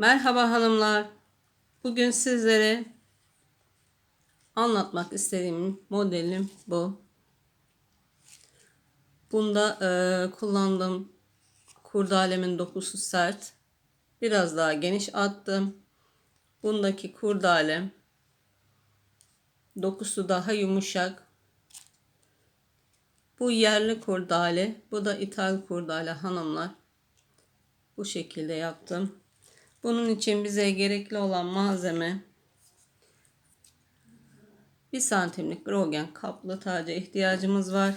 Merhaba hanımlar. Bugün sizlere anlatmak istediğim modelim bu. Bunda e, kullandığım kurdalemin dokusu sert. Biraz daha geniş attım. Bundaki kurdalem dokusu daha yumuşak. Bu yerli kurdale, bu da ithal kurdale hanımlar. Bu şekilde yaptım. Bunun için bize gerekli olan malzeme 1 santimlik grogen kaplı taca ihtiyacımız var.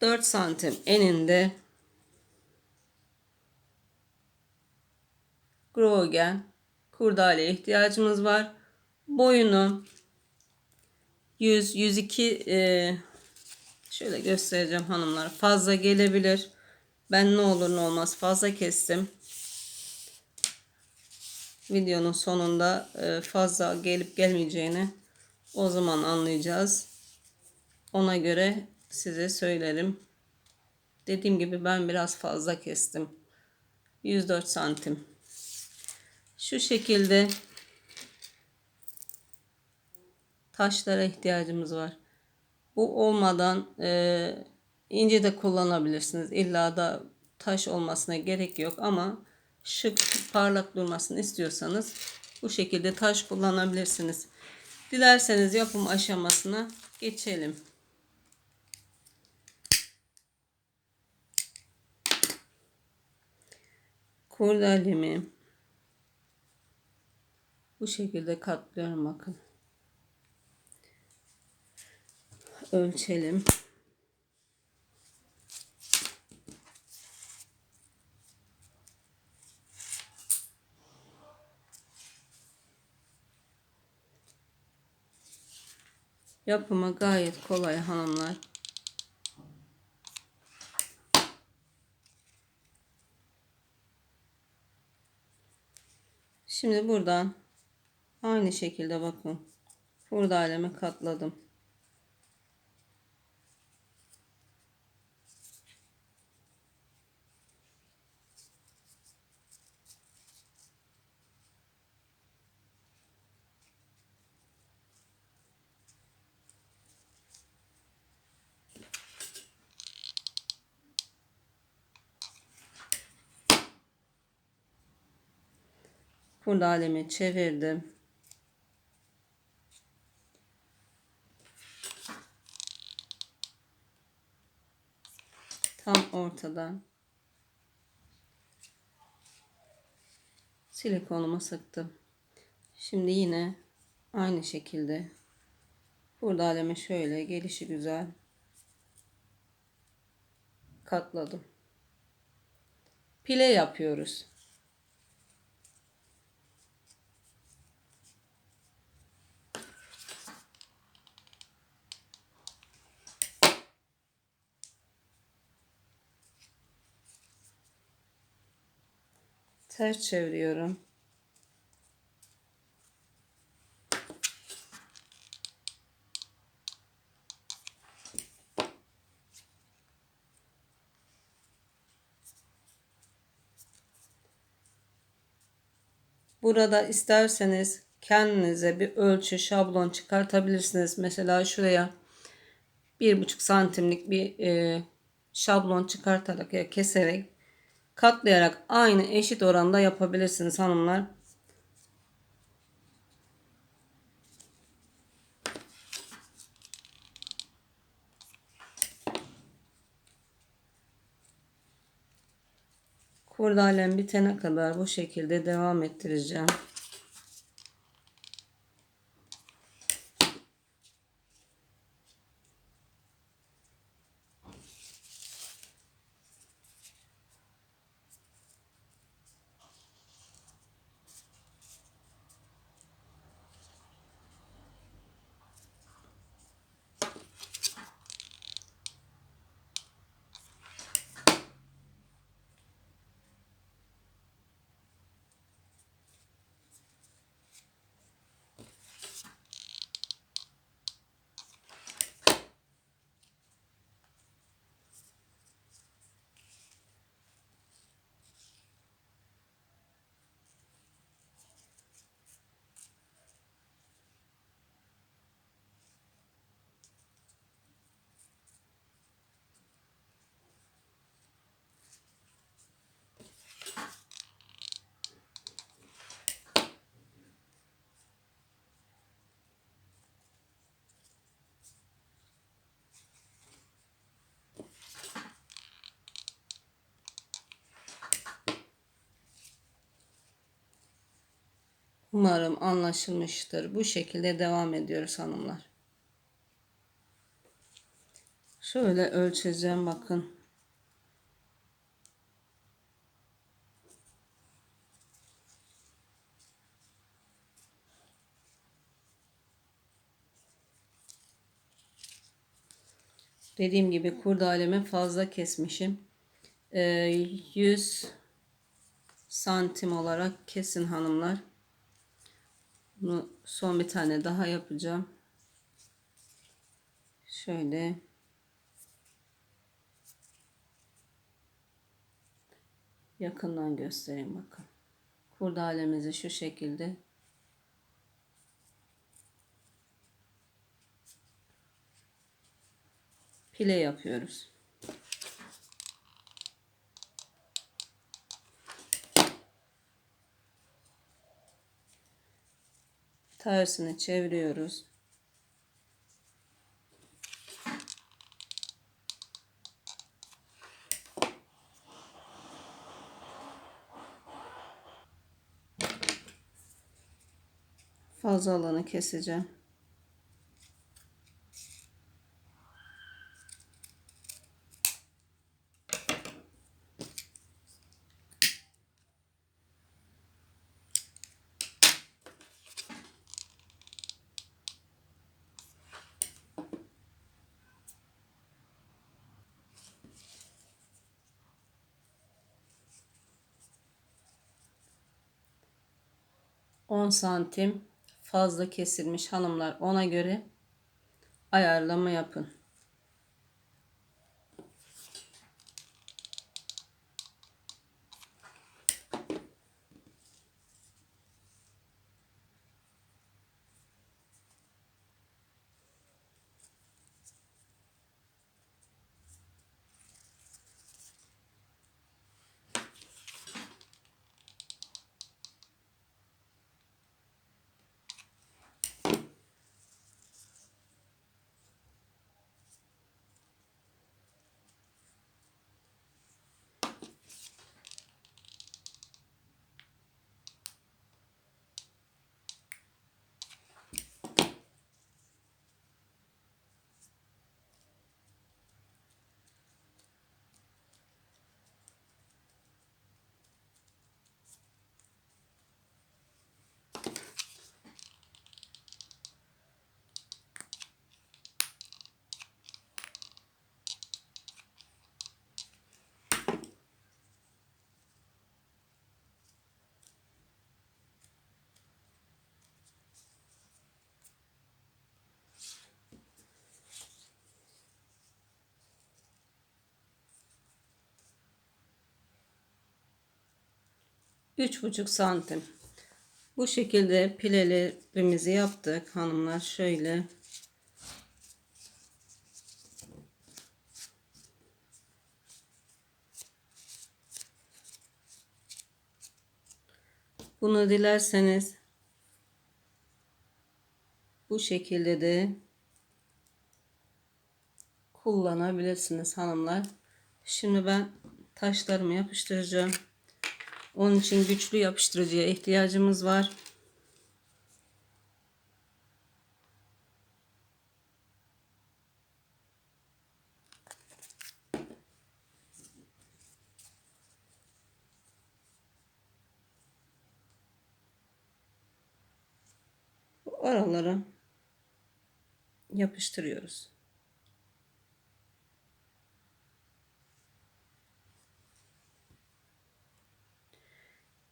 4 santim eninde grogen kurdaleye ihtiyacımız var. Boyunu 100 102 e, şöyle göstereceğim hanımlar. Fazla gelebilir. Ben ne olur ne olmaz fazla kestim videonun sonunda e, fazla gelip gelmeyeceğini o zaman anlayacağız. Ona göre size söylerim. Dediğim gibi ben biraz fazla kestim. 104 santim. Şu şekilde taşlara ihtiyacımız var. Bu olmadan e, ince de kullanabilirsiniz. İlla da taş olmasına gerek yok ama şık parlak durmasını istiyorsanız bu şekilde taş kullanabilirsiniz. Dilerseniz yapım aşamasına geçelim. Kurdalemi bu şekilde katlıyorum bakın. Ölçelim. Yapımı gayet kolay hanımlar. Şimdi buradan aynı şekilde bakın. Burada alemi katladım. Kurdalemi çevirdim. Tam ortadan silikonumu sıktım. Şimdi yine aynı şekilde kurdalemi şöyle gelişi güzel katladım. Pile yapıyoruz. Ters çeviriyorum. Burada isterseniz kendinize bir ölçü şablon çıkartabilirsiniz. Mesela şuraya bir buçuk santimlik bir e, şablon çıkartarak ya keserek katlayarak aynı eşit oranda yapabilirsiniz hanımlar. Kurdalem bitene kadar bu şekilde devam ettireceğim. Umarım anlaşılmıştır. Bu şekilde devam ediyoruz hanımlar. Şöyle ölçeceğim bakın. Dediğim gibi kurdalemi fazla kesmişim. Ee, 100 santim olarak kesin hanımlar. Bunu son bir tane daha yapacağım. Şöyle yakından göstereyim bakın. Kurdalemizi şu şekilde pile yapıyoruz. Tersini çeviriyoruz. Fazla alanı keseceğim. On santim fazla kesilmiş hanımlar ona göre ayarlama yapın. Üç buçuk santim. Bu şekilde pilelerimizi yaptık hanımlar. Şöyle Bunu dilerseniz bu şekilde de kullanabilirsiniz hanımlar. Şimdi ben taşlarımı yapıştıracağım. Onun için güçlü yapıştırıcıya ihtiyacımız var. Bu aralara yapıştırıyoruz.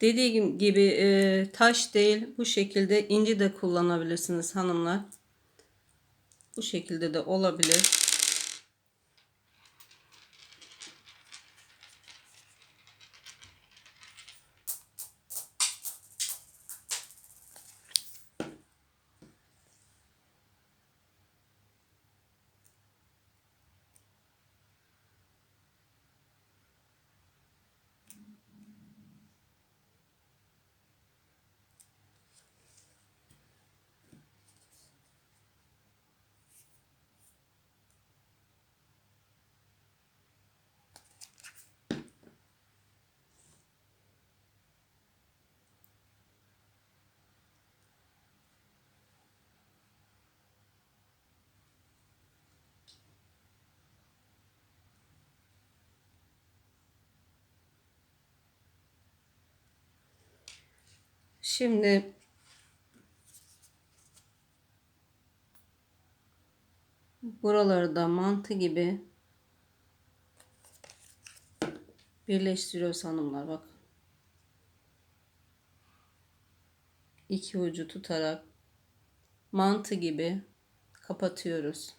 Dediğim gibi e, taş değil bu şekilde inci de kullanabilirsiniz hanımlar. Bu şekilde de olabilir. Şimdi buraları da mantı gibi birleştiriyoruz hanımlar bak. İki ucu tutarak mantı gibi kapatıyoruz.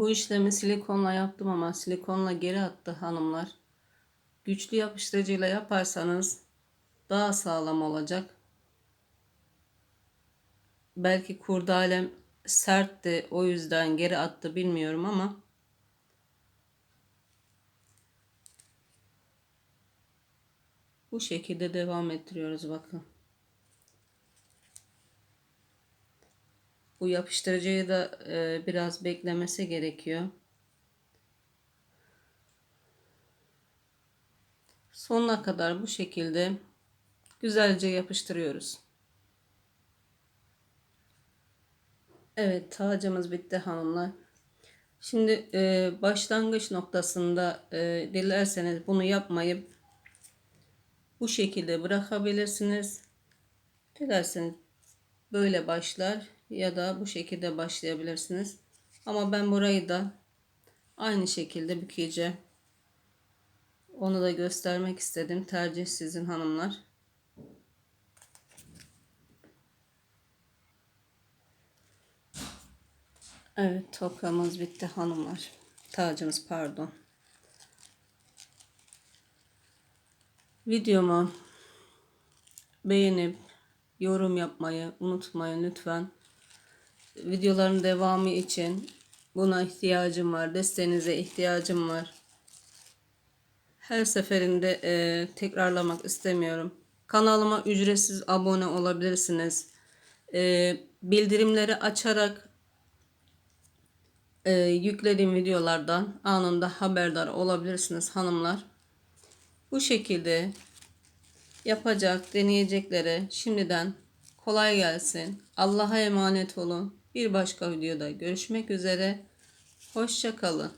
Bu işlemi silikonla yaptım ama silikonla geri attı hanımlar. Güçlü yapıştırıcıyla yaparsanız daha sağlam olacak. Belki kurdalem sertti o yüzden geri attı bilmiyorum ama bu şekilde devam ettiriyoruz bakın. Bu yapıştırıcıyı da e, biraz beklemesi gerekiyor. Sonuna kadar bu şekilde güzelce yapıştırıyoruz. Evet tacımız bitti hanımlar. Şimdi e, başlangıç noktasında e, dilerseniz bunu yapmayıp bu şekilde bırakabilirsiniz. Dilerseniz böyle başlar ya da bu şekilde başlayabilirsiniz. Ama ben burayı da aynı şekilde bükeceğim. Onu da göstermek istedim. Tercih sizin hanımlar. Evet tokamız bitti hanımlar. Tacımız pardon. Videomu beğenip yorum yapmayı unutmayın lütfen. Videoların devamı için buna ihtiyacım var. Desteğinize ihtiyacım var. Her seferinde e, tekrarlamak istemiyorum. Kanalıma ücretsiz abone olabilirsiniz. E, bildirimleri açarak e, yüklediğim videolardan anında haberdar olabilirsiniz hanımlar. Bu şekilde yapacak, deneyeceklere şimdiden kolay gelsin. Allah'a emanet olun. Bir başka videoda görüşmek üzere. Hoşça kalın.